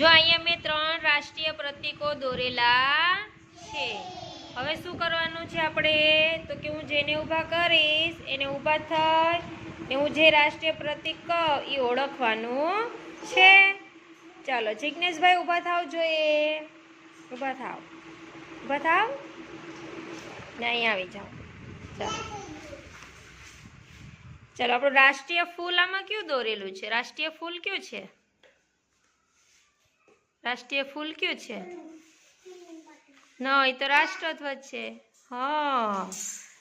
જો અહીંયા મેં ત્રણ રાષ્ટ્રીય પ્રતીકો દોરેલા છે. હવે શું કરવાનું છે આપણે? તો કે હું જેને ઊભા કરીશ, એને ઊભા થઈ ને હું જે રાષ્ટ્રીય પ્રતીક કહું એ ઓળખવાનું છે. ચાલો જિજ્ઞેશભાઈ ઊભા થાવ જોઈએ. ઊભા થાવ. ઊભા થાવ? ને અહીંયા આવી જાઓ. ચાલો. ચાલો, આપણું રાષ્ટ્રીય ફૂલ આમાં કયું દોરેલું છે? રાષ્ટ્રીય ફૂલ કયું છે? રાષ્ટ્રીય ફૂલ કયું છે? ન એ તો રાષ્ટ્રધ્વજ છે. હ.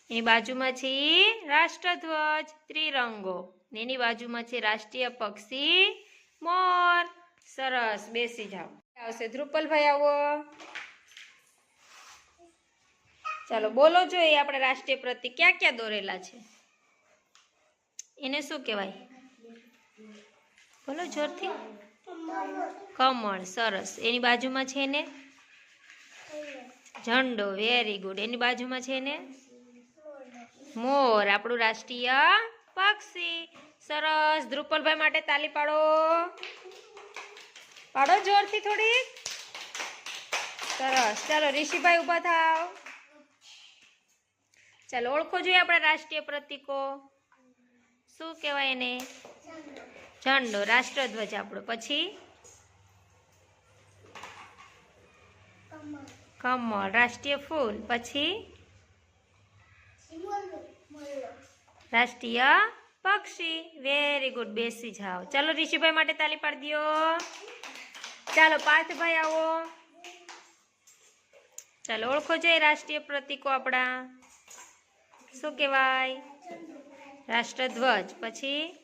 એની બાજુમાં છે રાષ્ટ્રધ્વજ, ત્રિરંગો. એની બાજુમાં છે રાષ્ટ્રીય પક્ષી, મોર. સરસ. બેસી જાઓ. આવશે. ધ્રુપલભાઈ આવો. ચાલો, બોલો જોઈએ આપણે રાષ્ટ્રીય પ્રતિક ક્યાં ક્યાં દોરેલા છે? એને શું કહેવાય? બોલો, જોરથી. કમળ, સરસ. એની બાજુમાં છે ને? ઝંડો વેરી ગુડ એની બાજુમાં છે ને? મોર, આપણું રાષ્ટ્રીય પક્ષી. સરસ. ધ્રુપલભાઈ માટે તાલી પાડો. પાડો જોરથી થોડી. સરસ. ચાલો, ઋષિભાઈ ઊભા થાવ. ચાલો, ઓળખો જોઈએ આપણા રાષ્ટ્રીય પ્રતીકો. શું કહેવાય એને? ઝંડો, રાષ્ટ્રધ્વજ આપણો. પછી? કમળ. રાષ્ટ્રીય ફૂલ. પછી? રાષ્ટ્રીય પક્ષી. વેરી ગુડ બેસી જાઓ. ચાલો ઋષિભાઈ માટે તાલી પાડી દો ચાલો પાર્થભાઈ આવો. ચાલો ઓળખો જોઈએ રાષ્ટ્રીય પ્રતીકો આપણા. શું કહેવાય? રાષ્ટ્રધ્વજ. પછી?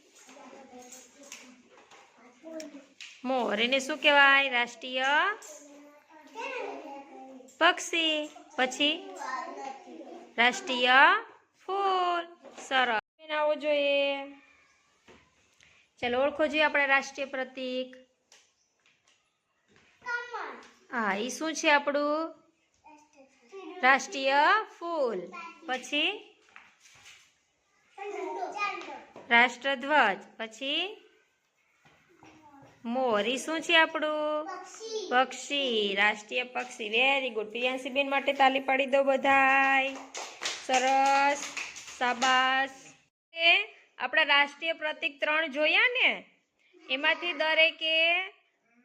મોર, એને શું કહેવાય? રાષ્ટ્રીય પક્ષી. પછી? રાષ્ટ્રીય ફૂલ. સરસ. બેન જોઈએ. ચાલો, ઓળખો જોઈએ આપણે રાષ્ટ્રીય પ્રતીક. હા એ શું છે આપણું? રાષ્ટ્રીય ફૂલ. પછી? રાષ્ટ્રધ્વજ. પછી? મોર શું છે આપણું? પક્ષી. રાષ્ટ્રીય પક્ષી. વેરી ગુડ પ્રિયાંશીબેન માટે તાલી પાડી દો બધાય. સરસ. સાબાસ એ આપણા રાષ્ટ્રીય પ્રતિક ત્રણ જોયા ને? એમાંથી દરેકે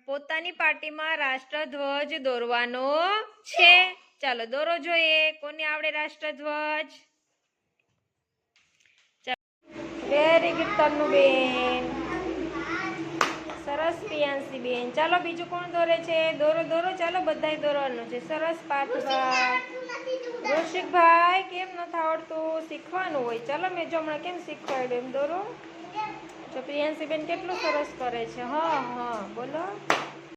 પોતાની પાર્ટીમાં રાષ્ટ્રધ્વજ દોરવાનો છે. ચાલો દોરો જોઈએ. કોને આવડે રાષ્ટ્રધ્વજ? વેરી ગુડ તન્નુબેન. સરસ બેન. ચાલો બીજું કોણ દોરે છે? દોરો દોરો. ચાલો બધાય દોરવાનું છે. સરસ પાર્થભાઈ ઋષિકભાઈ કેમ નથી આવડતું? શીખવાનું હોય. ચાલો મેં જો હમણાં કેમ શીખવાડ્યું એમ દોરો? જો પ્રિયાંશી બેન કેટલું સરસ કરે છે. હા હા. બોલો.